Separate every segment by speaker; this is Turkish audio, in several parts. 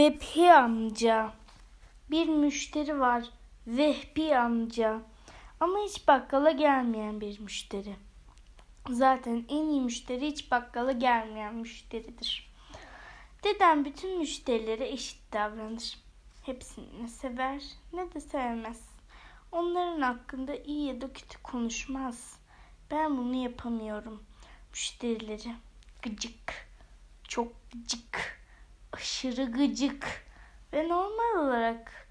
Speaker 1: Vehbi amca. Bir müşteri var. Vehbi amca. Ama hiç bakkala gelmeyen bir müşteri. Zaten en iyi müşteri hiç bakkala gelmeyen müşteridir. Dedem bütün müşterilere eşit davranır. Hepsini ne sever ne de sevmez. Onların hakkında iyi ya da kötü konuşmaz. Ben bunu yapamıyorum. Müşterileri gıcık, çok gıcık, aşırı gıcık ve normal olarak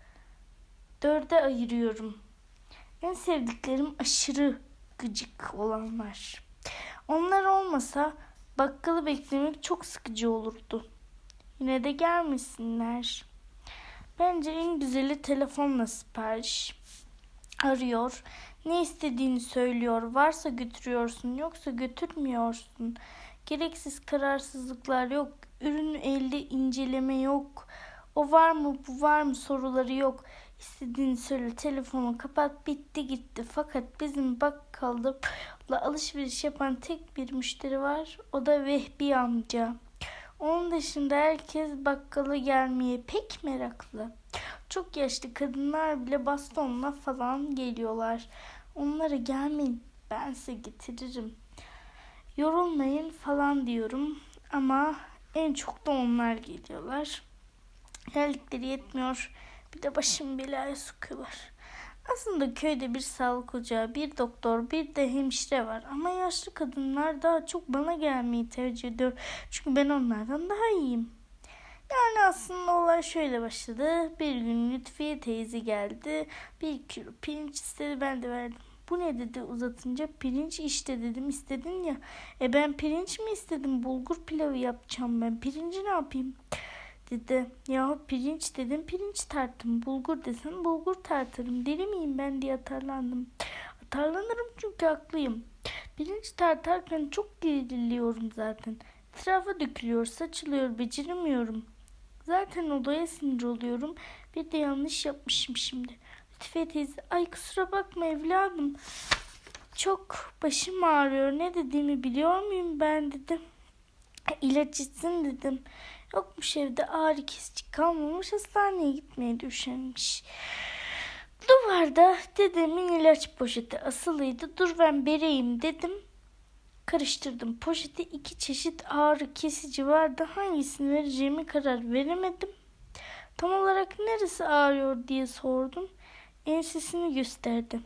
Speaker 1: dörde ayırıyorum. En sevdiklerim aşırı gıcık olanlar. Onlar olmasa bakkalı beklemek çok sıkıcı olurdu. Yine de gelmesinler. Bence en güzeli telefonla sipariş. Arıyor, ne istediğini söylüyor. Varsa götürüyorsun, yoksa götürmüyorsun. Gereksiz kararsızlıklar yok. Ürünü elde inceleme yok. O var mı, bu var mı soruları yok. İstediğini söyle, telefonu kapat, bitti gitti. Fakat bizim bakkalda alışveriş yapan tek bir müşteri var. O da Vehbi amca. Onun dışında herkes bakkala gelmeye pek meraklı. Çok yaşlı kadınlar bile bastonla falan geliyorlar. Onlara gelmeyin ben size getiririm. Yorulmayın falan diyorum ama en çok da onlar geliyorlar. Geldikleri yetmiyor. Bir de başım belaya sokuyorlar. Aslında köyde bir sağlık ocağı, bir doktor, bir de hemşire var. Ama yaşlı kadınlar daha çok bana gelmeyi tercih ediyor. Çünkü ben onlardan daha iyiyim. Yani aslında olay şöyle başladı. Bir gün Lütfiye teyze geldi. Bir kilo pirinç istedi ben de verdim. Bu ne dedi uzatınca pirinç işte dedim istedin ya. E ben pirinç mi istedim bulgur pilavı yapacağım ben pirinci ne yapayım? Dedi ya pirinç dedim pirinç tarttım bulgur desen bulgur tartarım deli miyim ben diye atarlandım. Atarlanırım çünkü haklıyım. Pirinç tartarken çok geriliyorum zaten. Etrafa dökülüyor saçılıyor beceremiyorum. Zaten odaya sinir oluyorum. Bir de yanlış yapmışım şimdi. Lütfiye teyze ay kusura bakma evladım. Çok başım ağrıyor. Ne dediğimi biliyor muyum ben dedim. İlaç içsin dedim. Yokmuş evde ağrı kesici kalmamış hastaneye gitmeye düşenmiş. Duvarda dedemin ilaç poşeti asılıydı. Dur ben vereyim dedim. Karıştırdım. Poşette iki çeşit ağrı kesici vardı. Hangisini vereceğimi karar veremedim. Tam olarak neresi ağrıyor diye sordum. Ensesini gösterdi.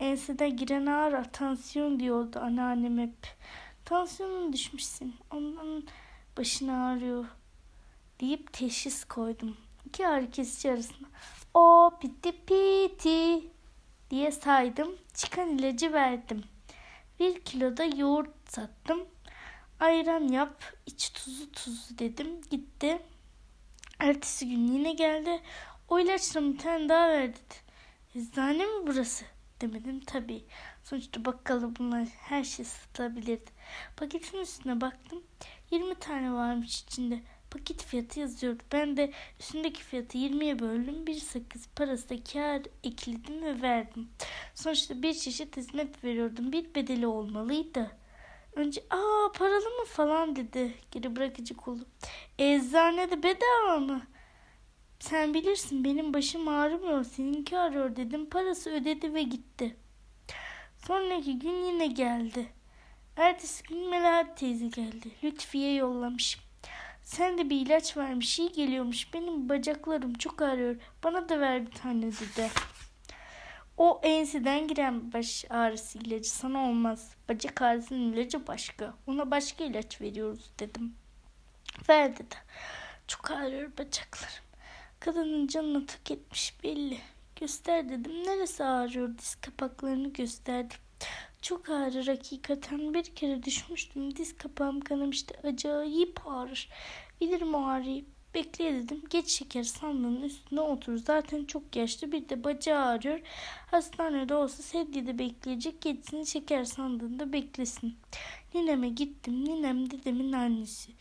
Speaker 1: Ensede giren ağrı tansiyon diyordu anneannem hep. Tansiyonun düşmüşsün. Ondan başın ağrıyor deyip teşhis koydum. İki ağrı kesici arasında o piti piti diye saydım. Çıkan ilacı verdim. Bir kilo da yoğurt sattım. Ayran yap, iç tuzu tuzu dedim. Gitti. Ertesi gün yine geldi. O ilaçla bir tane daha verdi. Eczane mi burası? Demedim tabii. Sonuçta bakkala bunlar her şey satılabilirdi. Paketin üstüne baktım. 20 tane varmış içinde. Paket fiyatı yazıyordu. Ben de üstündeki fiyatı 20'ye böldüm. Bir sakız parası da kar ekledim ve verdim. Sonuçta bir çeşit hizmet veriyordum. Bir bedeli olmalıydı. Önce aa paralı mı falan dedi. Geri bırakıcı kolu. Eczanede bedava mı? Sen bilirsin benim başım ağrımıyor. Seninki ağrıyor dedim. Parası ödedi ve gitti. Sonraki gün yine geldi. Ertesi gün Melahat teyze geldi. Lütfiye yollamış. Sen de bir ilaç vermiş. iyi geliyormuş. Benim bacaklarım çok ağrıyor. Bana da ver bir tane dedi. O enseden giren baş ağrısı ilacı sana olmaz. Bacak ağrısının ilacı başka. Ona başka ilaç veriyoruz dedim. Ver dedi. Çok ağrıyor bacaklarım. Kadının canını tak etmiş belli. Göster dedim. Neresi ağrıyor? Diz kapaklarını gösterdim. Çok ağrır hakikaten. Bir kere düşmüştüm. Diz kapağım kanamıştı. Acayip ağrır. Bilirim o ağrıyı. Bekle dedim. Geç şeker sandığının üstüne otur. Zaten çok yaşlı. Bir de bacağı ağrıyor. Hastanede olsa sedyede bekleyecek. Geçsin şeker sandığında beklesin. Nineme gittim. Ninem dedemin annesi.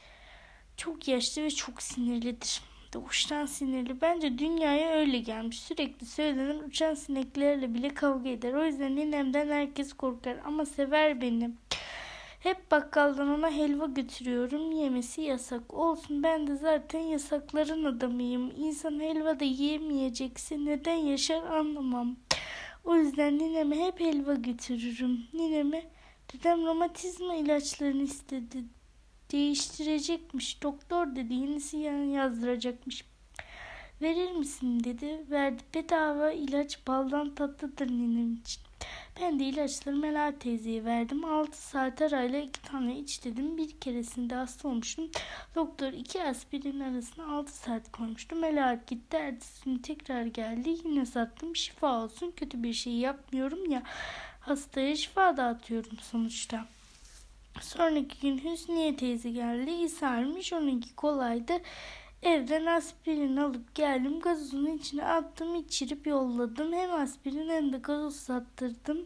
Speaker 1: Çok yaşlı ve çok sinirlidir. Doğuştan sinirli. Bence dünyaya öyle gelmiş. Sürekli söylenen uçan sineklerle bile kavga eder. O yüzden ninemden herkes korkar ama sever beni. Hep bakkaldan ona helva götürüyorum. Yemesi yasak. Olsun ben de zaten yasakların adamıyım. İnsan helva da yiyemeyecekse neden yaşar anlamam. O yüzden nineme hep helva götürürüm. Nineme dedem romatizma ilaçlarını istedi. Değiştirecekmiş. Doktor dedi yenisi yazdıracakmış. Verir misin dedi. Verdi bedava ilaç baldan tatlıdır ninem için. Ben de ilaçları Mela teyzeye verdim. 6 saat arayla iki tane iç dedim. Bir keresinde hasta olmuştum. Doktor iki aspirin arasına 6 saat koymuştu. Melahat gitti. Ertesi tekrar geldi. Yine sattım. Şifa olsun. Kötü bir şey yapmıyorum ya. Hastaya şifa dağıtıyorum sonuçta. Sonraki gün Hüsniye teyze geldi. İsarmış. Onunki kolaydı. Evden aspirin alıp geldim. Gazozun içine attım. içirip yolladım. Hem aspirin hem de gazoz sattırdım.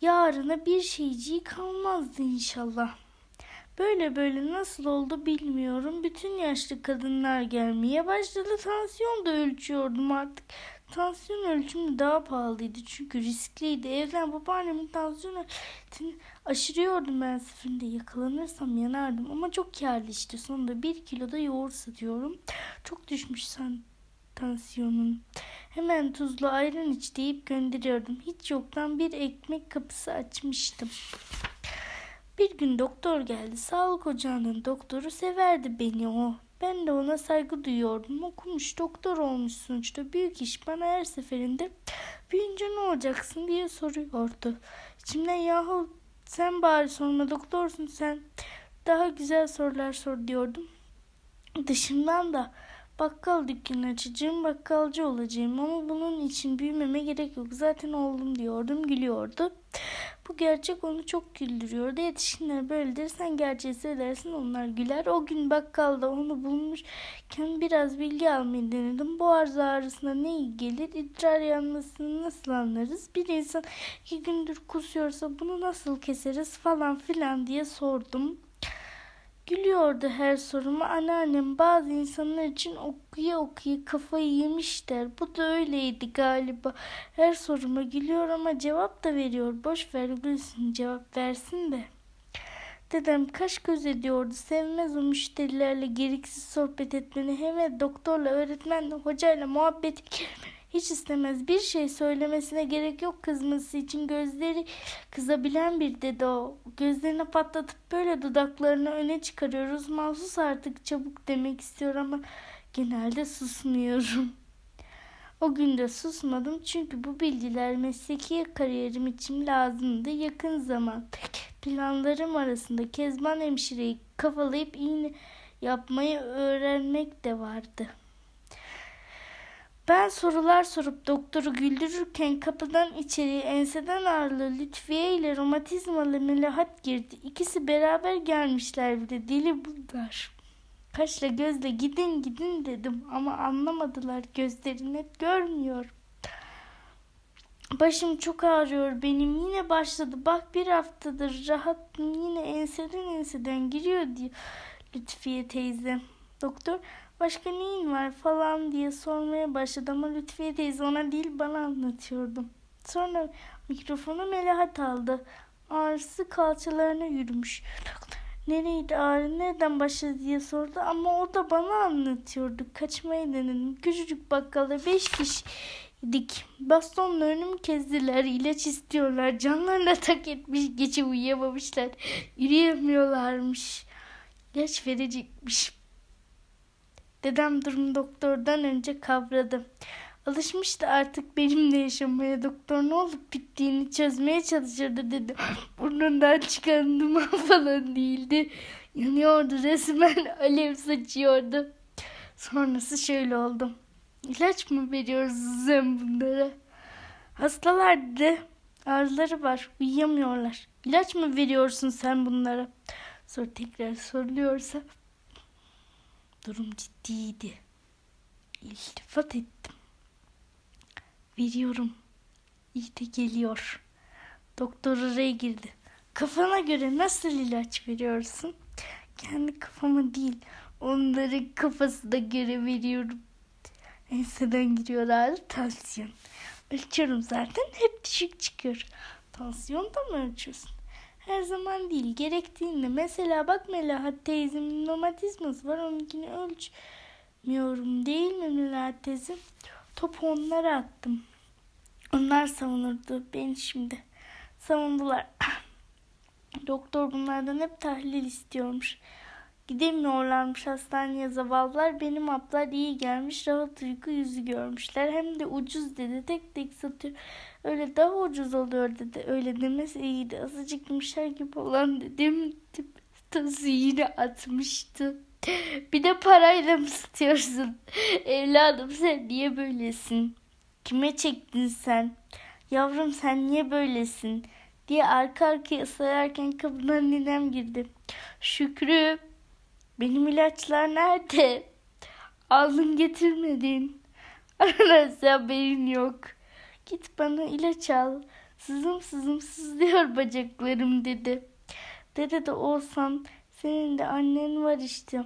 Speaker 1: Yarına bir şeyciği kalmazdı inşallah. Böyle böyle nasıl oldu bilmiyorum. Bütün yaşlı kadınlar gelmeye başladı. Tansiyon da ölçüyordum artık. Tansiyon ölçümü daha pahalıydı çünkü riskliydi. Evden babaannemin tansiyon aletini aşırıyordum ben seferinde. Yakalanırsam yanardım ama çok karlı işte. Sonunda bir kiloda yoğurt satıyorum. Çok düşmüş sen tansiyonun. Hemen tuzlu ayran iç deyip gönderiyordum. Hiç yoktan bir ekmek kapısı açmıştım. Bir gün doktor geldi. Sağlık ocağının doktoru severdi beni o. Ben de ona saygı duyuyordum. Okumuş doktor olmuş sonuçta. Büyük iş bana her seferinde büyünce ne olacaksın diye soruyordu. İçimden yahu sen bari sorma doktorsun sen. Daha güzel sorular sor diyordum. Dışımdan da bakkal dükkanı açacağım, bakkalcı olacağım ama bunun için büyümeme gerek yok. Zaten oldum diyordum, gülüyordu. Bu gerçek onu çok güldürüyordu. Yetişkinler böyledir. Sen gerçeği söylersin onlar güler. O gün bakkalda onu bulmuşken biraz bilgi almayı denedim. Boğaz ağrısına ne gelir? İdrar yanmasını nasıl anlarız? Bir insan iki gündür kusuyorsa bunu nasıl keseriz falan filan diye sordum. Gülüyordu her soruma. Anneannem bazı insanlar için okuya okuya kafayı yemiş. Bu da öyleydi galiba. Her soruma gülüyor ama cevap da veriyor. Boş ver gülsün cevap versin de. Dedem kaş göz ediyordu. Sevmez o müşterilerle gereksiz sohbet etmeni. Hem doktorla, öğretmenle, hocayla muhabbet hiç istemez. Bir şey söylemesine gerek yok kızması için. Gözleri kızabilen bir dede o. Gözlerini patlatıp böyle dudaklarını öne çıkarıyoruz. Mahsus artık çabuk demek istiyor ama genelde susmuyorum. O gün de susmadım çünkü bu bilgiler mesleki kariyerim için lazımdı. Yakın zaman planlarım arasında Kezban hemşireyi kafalayıp iğne yapmayı öğrenmek de vardı. Ben sorular sorup doktoru güldürürken kapıdan içeriye enseden ağırlı Lütfiye ile romatizmalı Melahat girdi. İkisi beraber gelmişler bir de deli bunlar. Kaşla gözle gidin gidin dedim ama anlamadılar gözleri görmüyor. Başım çok ağrıyor benim yine başladı bak bir haftadır rahatım yine enseden enseden giriyor diyor Lütfiye teyze. Doktor başka neyin var falan diye sormaya başladı ama Lütfiye teyze ona değil bana anlatıyordum. Sonra mikrofonu Melahat aldı. Ağrısı kalçalarına yürümüş. Nereydi ağrı nereden başladı diye sordu ama o da bana anlatıyordu. Kaçmayı denedim. Küçücük bakkalda beş kişiydik. Bastonla önümü kezdiler. ilaç istiyorlar. Canlarına tak etmiş. Gece uyuyamamışlar. Yürüyemiyorlarmış. İlaç verecekmiş. Dedem durumu doktordan önce kavradı. Alışmıştı artık benimle yaşamaya. Doktor ne olup bittiğini çözmeye çalışırdı dedi. Burnundan çıkan duman falan değildi. Yanıyordu resmen alev saçıyordu. Sonrası şöyle oldu. İlaç mı veriyoruz sen bunlara? Hastalar dedi. Ağrıları var. Uyuyamıyorlar. İlaç mı veriyorsun sen bunlara? Sonra tekrar soruluyorsa durum ciddiydi. İltifat ettim. Veriyorum. İyi de geliyor. Doktor araya girdi. Kafana göre nasıl ilaç veriyorsun? Kendi kafama değil. Onların kafasına göre veriyorum. Enseden giriyor ağrı tansiyon. Ölçüyorum zaten hep düşük çıkıyor. Tansiyon da mı ölçüyorsun? Her zaman değil, gerektiğinde. Mesela bak Melahat teyzemin romatizması var, onunkini ölçmüyorum değil mi Melahat teyze? Topu onlara attım. Onlar savunurdu beni şimdi. Savundular. Doktor bunlardan hep tahlil istiyormuş. Gidemiyorlarmış hastaneye zavallılar. Benim haplar iyi gelmiş. Rahat uyku yüzü görmüşler. Hem de ucuz dedi. Tek tek satıyor. Öyle daha ucuz oluyor dedi. Öyle demesi iyiydi. Azıcık yumuşak gibi olan dedim. Tası yine atmıştı. Bir de parayla mı satıyorsun? Evladım sen niye böylesin? Kime çektin sen? Yavrum sen niye böylesin? diye arka arkaya sayarken kapıdan ninem girdi. Şükrü benim ilaçlar nerede? Aldın getirmedin. Arası haberin yok. Git bana ilaç al. Sızım sızım sızlıyor bacaklarım dedi. Dede de olsan senin de annen var işte.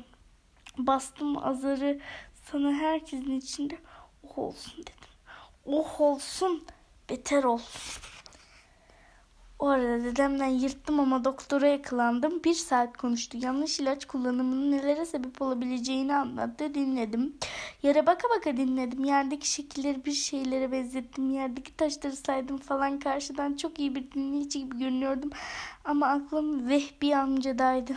Speaker 1: Bastım azarı sana herkesin içinde oh olsun dedim. Oh olsun beter ol. O arada dedemden yırttım ama doktora yakalandım. Bir saat konuştu. Yanlış ilaç kullanımının nelere sebep olabileceğini anlattı. Dinledim. Yere baka baka dinledim. Yerdeki şekilleri bir şeylere benzettim. Yerdeki taşları saydım falan. Karşıdan çok iyi bir dinleyici gibi görünüyordum. Ama aklım Vehbi amcadaydı.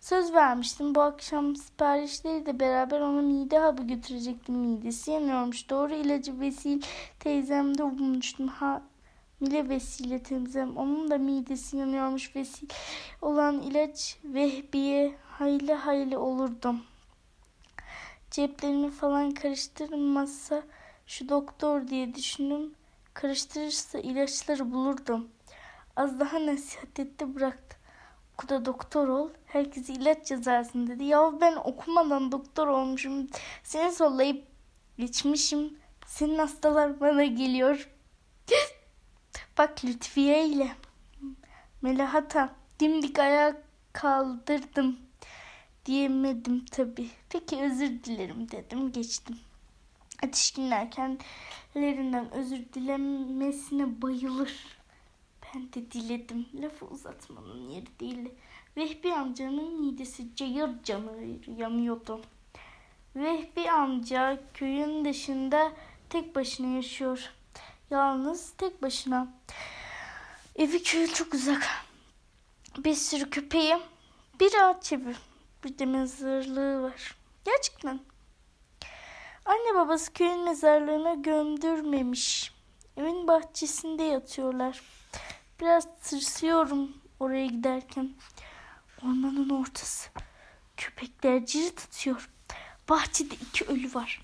Speaker 1: Söz vermiştim. Bu akşam siparişleri de beraber ona mide hapı götürecektim. Midesi yanıyormuş. Doğru ilacı Vesil teyzemde bulmuştum. Ha, Mile vesile temizlem. Onun da midesi yanıyormuş vesile olan ilaç Vehbi'ye hayli hayli olurdum. Ceplerimi falan karıştırmazsa şu doktor diye düşündüm. Karıştırırsa ilaçları bulurdum. Az daha nasihat etti bıraktı. Oku da doktor ol. Herkese ilaç yazarsın dedi. Ya ben okumadan doktor olmuşum. Seni sollayıp geçmişim. Senin hastalar bana geliyor. Bak Lütfiye ile Melahata dimdik ayağa kaldırdım diyemedim tabi. Peki özür dilerim dedim geçtim. Yetişkinler kendilerinden özür dilemesine bayılır. Ben de diledim. Lafı uzatmanın yeri değil. Vehbi amcanın midesi cayır cayır yanıyordu. Vehbi amca köyün dışında tek başına yaşıyor. Yalnız tek başına. Evi köyü çok uzak. Bir sürü köpeği, bir ağaç evi, bir de mezarlığı var. Gerçekten. Anne babası köyün mezarlığına gömdürmemiş. Evin bahçesinde yatıyorlar. Biraz tırsıyorum oraya giderken. Ormanın ortası. Köpekler cirit atıyor. Bahçede iki ölü var.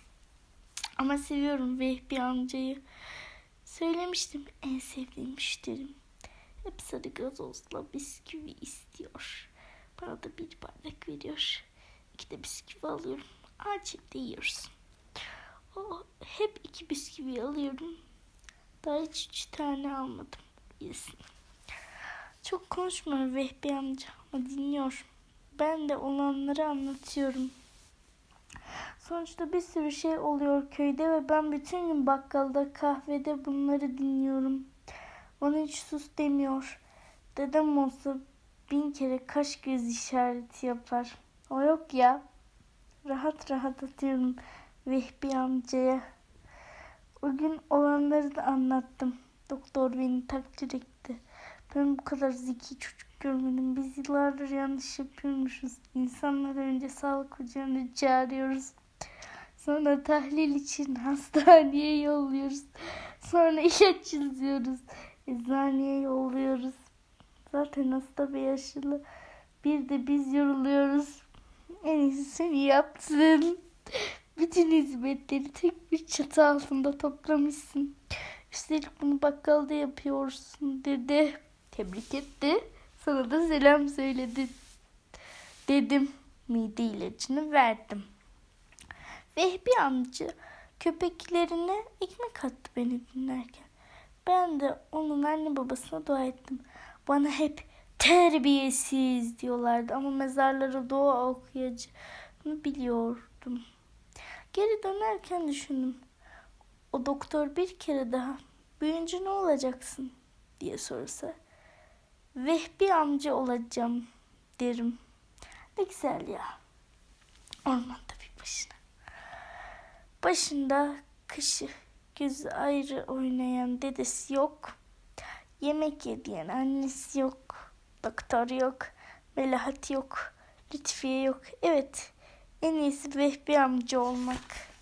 Speaker 1: Ama seviyorum Vehbi amcayı. Söylemiştim en sevdiğim müşterim. Hep sarı gazozla bisküvi istiyor. Bana da bir bardak veriyor. İki de bisküvi alıyorum. Acilde yiyoruz. O, hep iki bisküvi alıyorum. Daha hiç üç tane almadım. Yesin. Çok konuşmuyor Vehbi amca ama dinliyor. Ben de olanları anlatıyorum. Sonuçta bir sürü şey oluyor köyde ve ben bütün gün bakkalda, kahvede bunları dinliyorum. Bana hiç sus demiyor. Dedem olsa bin kere kaş göz işareti yapar. O yok ya. Rahat rahat atıyorum Vehbi amcaya. O gün olanları da anlattım. Doktor beni takdir etti. Ben bu kadar zeki çocuk görmedim. Biz yıllardır yanlış yapıyormuşuz. İnsanlar önce sağlık ocağını çağırıyoruz. Sonra tahlil için hastaneye yolluyoruz. Sonra ilaç yazıyoruz. Eczaneye yolluyoruz. Zaten hasta ve yaşlı. Bir de biz yoruluyoruz. En iyisi seni yaptın. Bütün hizmetleri tek bir çatı altında toplamışsın. Üstelik bunu bakkalda yapıyorsun dedi. Tebrik etti. Sana da selam söyledi. Dedim. Mide ilacını verdim. Vehbi amca köpeklerine ekmek attı beni dinlerken. Ben de onun anne babasına dua ettim. Bana hep terbiyesiz diyorlardı ama mezarlara dua okuyacağını biliyordum. Geri dönerken düşündüm. O doktor bir kere daha büyüyünce ne olacaksın diye sorsa Vehbi amca olacağım derim. Ne güzel ya. Ormanda bir başına. Başında kışı gözü ayrı oynayan dedesi yok. Yemek yediyen annesi yok. Doktor yok. Melahat yok. Lütfiye yok. Evet. En iyisi Vehbi amca olmak.